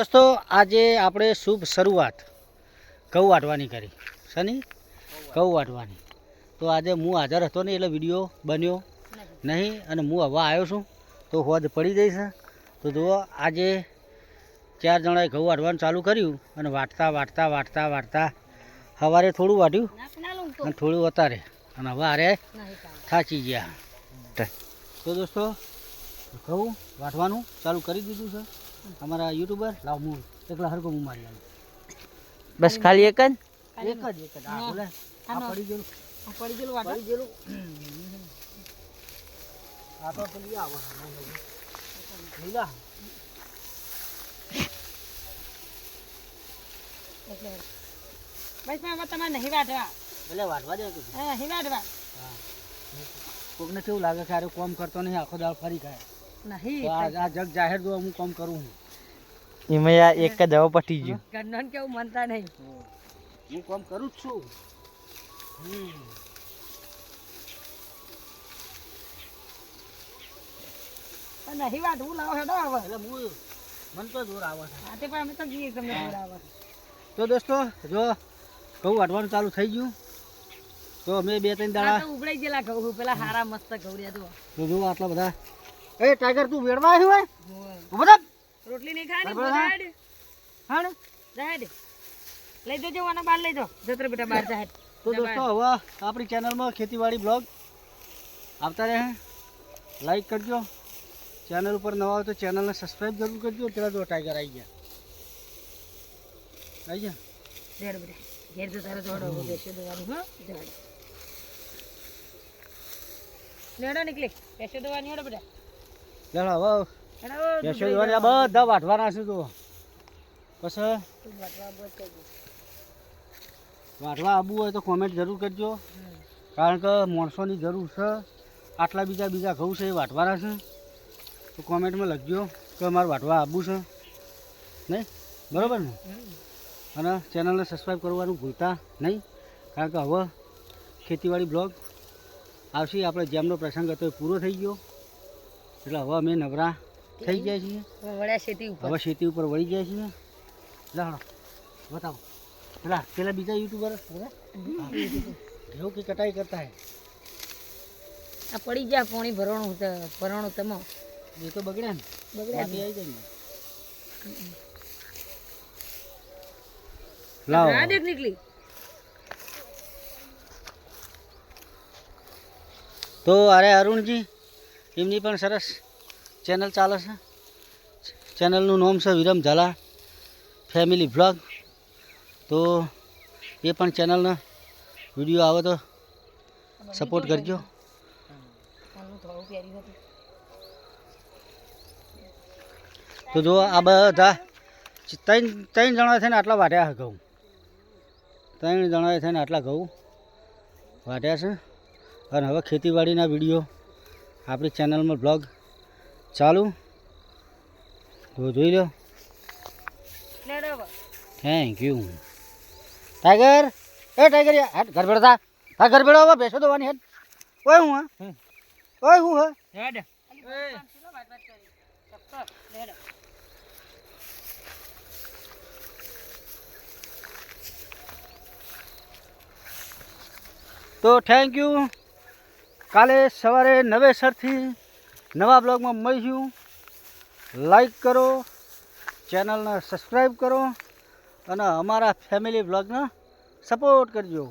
દોસ્તો આજે આપણે શુભ શરૂઆત. ઘઉં વાટવાની કરી. શની ઘઉં વાટવાની. તો આજે હું હાજર હતો ને એટલે વીડિયો બન્યો નહીં અને હું હવા આવ્યો છું. તો હોદ પડી જઈશ તો જુઓ આજે ચાર જણાએ ઘઉં વાટવાનું ચાલુ કર્યું અને વાટતા વાટતા વાટતા વાટતા સવારે થોડું વાટ્યું અને થોડું વધારે. અને હવે આરે થાચી ગયા. તો દોસ્તો ઘઉં વાટવાનું ચાલુ કરી દીધું છે. અમારા યુટ્યુબર લાવ મૂળ. એકલા હરકો હું મારી આવું. બસ ખાલી એક જ? એક જ એક જ. આ બોલે આ પડી ગયેલું. પડી ગયેલું વાટો પડી ગયેલું. આ તો પેલી આવો લીલા. બસમાં તમારે નહીં વાટવા એટલે વાટવા દે નહીં વાટવા કોકને કેવું લાગે કે અરે કોમ કરતો નહીં આખો દાળ ફરી ખાય. નહીં તો આ આ જગ જાહેર જો હું કોમ કરું છું. એમાં આ એક જ હવે પટી ગયું. ઘરનો કેવું માનતા નહીં. હું કોમ કરું જ છું. હમ. પણ નહીં લાવો હેડો હવે. એટલે હું મન તો જોર આવે હા તે પણ અમે તો જઈએ તમને જોર આવે. તો દોસ્તો જો ઘઉં વાટવાનું ચાલુ થઈ ગયું. તો અમે બે ત્રણ દાડા ઉભરાઈ ગયેલા ઘઉં પેલા હારા મસ્ત ઘઉં રહ્યા જુઓ. જો આટલા બધા એ ટાઈગર તું વેડવા આવ્યો હે ઊભો રોટલી નહીં ખાવાની બરાબર, હાડ હાણ. લઈ જજો આના બહાર લઈ જો. જત્ર બેટા બહાર જાહેર તો દોસ્તો હવે આપણી ચેનલમાં ખેતીવાડી બ્લોગ આવતા રહે. લાઈક કરજો. ચેનલ ઉપર નવા હોય તો ચેનલને સબસ્ક્રાઈબ જરૂર કરજો. પેલા જો ટાઈગર આવી ગયા. આવી ગયા? રેડ બેટા. ઘેર તો તારે જોડો બેસી દેવાનું હો જાહેર લેડો નીકળી. બેસી દેવાની હેડો બેટા. ચાલો હવે આ બધા વાટવાના છે તો પછી. વાટવા આવવું હોય તો કોમેન્ટ જરૂર કરજો. કારણ કે માણસોની જરૂર છે. આટલા બીજા બીજા ઘઉં છે એ વાટવાના છે. તો કોમેન્ટમાં લખજો કે મારે વાટવા આવવું છે. નહીં? બરાબર ને? અને ચેનલને સબસ્ક્રાઈબ કરવાનું ભૂલતા નહીં. કારણ કે હવે ખેતીવાડી બ્લોગ આવશે. આપણે જેમનો પ્રસંગ હતો એ પૂરો થઈ ગયો. એટલે હવે અમે નવરા થઈ ગયા છીએ. વળ્યા શેતી ઉપર. હવે શેતી ઉપર વળી ગયા છીએ. લાડો બતાવો. પેલા પેલા બીજા યુટ્યુબર ઘઉં કે કટાઈ કરતા હે. આ પડી ગયા પોણી ભરણું ભરણું તમો એ તો બગડ્યા ને. બગડ્યા આવી જાય ને. લાવો. આ દેખ નીકળી. તો અરે અરુણજી એમની પણ સરસ ચેનલ ચાલે છે. ચેનલનું નામ છે વિરમ ઝાલા ફેમિલી બ્લોગ તો એ પણ ચેનલનો વીડિયો આવે તો સપોર્ટ કરજો. તો જો આ બધા ત્રણ ત્રણ જણા થઈને આટલા વાટ્યા છે ઘઉં. ત્રણ જણાએ થઈને આટલા ઘઉં વાટ્યા છે. અને હવે ખેતીવાડીના વીડિયો આપણી ચેનલમાં બ્લોગ ચાલુ. તો જોઈ લો. થેન્ક યુ ટાઈગર એ ટાઈગર હેટ ઘર બેઠા હા ઘર બેઠો હવે બેસો દોવાની હેટ ઓય હું હા? ઓય હું હા? લેડો. તો થેન્ક યુ કાલે સવારે નવેસરથી નવા બ્લોગમાં મળીશું. લાઈક કરો ચેનલને સબસ્ક્રાઈબ કરો અને અમારા ફેમિલી બ્લોગને સપોર્ટ કરજો.